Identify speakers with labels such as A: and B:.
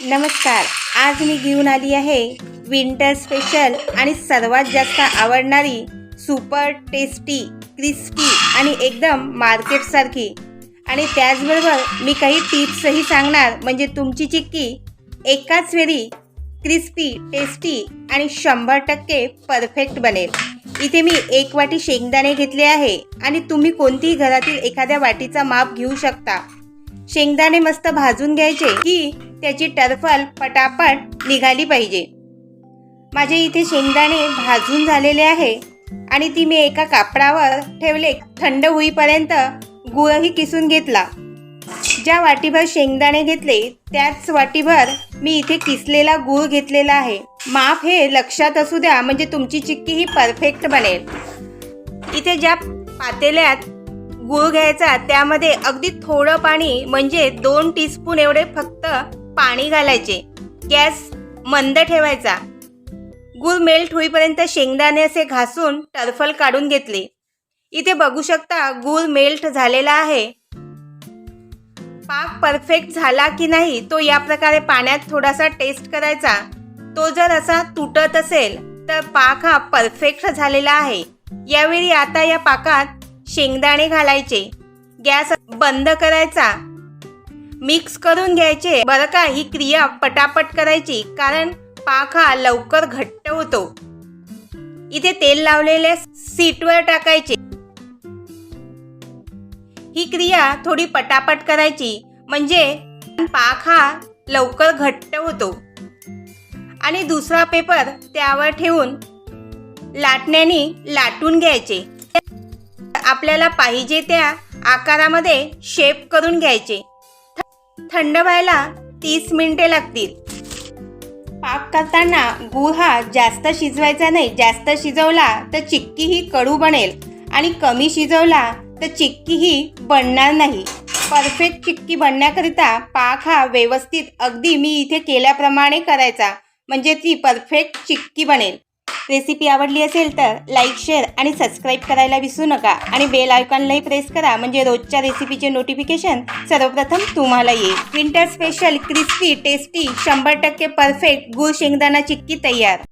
A: नमस्कार आज मी घेऊन आली आहे विंटर स्पेशल आणि सर्वात जास्त आवडणारी सुपर टेस्टी क्रिस्पी आणि एकदम मार्केटसारखी आणि त्याचबरोबर मी काही टिप्सही सांगणार म्हणजे तुमची चिक्की एकाच वेळी क्रिस्पी टेस्टी आणि शंभर टक्के परफेक्ट बनेल. इथे मी एक वाटी शेंगदाणे घेतले आहे आणि तुम्ही कोणतीही घरातील एखाद्या वाटीचा माप घेऊ शकता. शेंगदाणे मस्त भाजून घ्यायचे की त्याची टरफल पटापट निघाली पाहिजे. माझे इथे शेंगदाणे भाजून झालेले आहे आणि ती मी एका कापडावर ठेवले थंड होईपर्यंत गुळही किसून घेतला. ज्या वाटीभर शेंगदाणे घेतले त्याच वाटीभर मी इथे किसलेला गूळ घेतलेला आहे. माप हे लक्षात असू द्या म्हणजे तुमची चिक्की ही परफेक्ट बनेल. इथे ज्या पातेल्यात गूळ घ्यायचा त्यामध्ये अगदी थोडं पाणी म्हणजे दोन टीस्पून एवढे फक्त पाणी घालायचे. गॅस मंद ठेवायचा. गूळ मेल्ट होईपर्यंत शेंगदाणे असे घासून टरफल काढून घेतले. इथे बघू शकता गूळ मेल्ट झालेला आहे. पाक परफेक्ट झाला की नाही तो या प्रकारे पाण्यात थोडासा टेस्ट करायचा. तो जर असा तुटत असेल तर पाक हा परफेक्ट झालेला आहे. यावेळी आता या पाकात शेंगदाणे घालायचे. गॅस बंद करायचा. मिक्स करून घ्यायचे. बरं का? ही क्रिया पटापट करायची कारण पाक हा लवकर घट्ट होतो. इथे तेल लावलेल्या सीटवर टाकायचे. ही क्रिया थोडी पटापट करायची म्हणजे पाक हा लवकर घट्ट होतो. आणि दुसरा पेपर त्यावर ठेवून लाटण्याने लाटून घ्यायचे. आपल्याला पाहिजे त्या आकारामध्ये शेप करून घ्यायचे. थंड व्हायला तीस मिनिटे लागतील. पाक करताना गूळ हा जास्त शिजवायचा नाही. जास्त शिजवला तर चिक्की ही कडू बनेल आणि कमी शिजवला तर चिक्की ही बनणार नाही. परफेक्ट चिक्की बनण्याकरिता पाक हा व्यवस्थित अगदी मी इथे केल्याप्रमाणे करायचा. म्हणजे ती परफेक्ट चिक्की बनेल. रेसिपी आवडली असेल तर लाईक शेअर आणि सबस्क्राईब करायला विसरू नका. आणि बेल आयकॉनलाही प्रेस करा. म्हणजे रोजच्या रेसिपीचे नोटिफिकेशन सर्वप्रथम तुम्हाला येईल. विंटर स्पेशल क्रिस्पी टेस्टी शंभर टक्के परफेक्ट गुळ शेंगदाणा चिक्की तयार.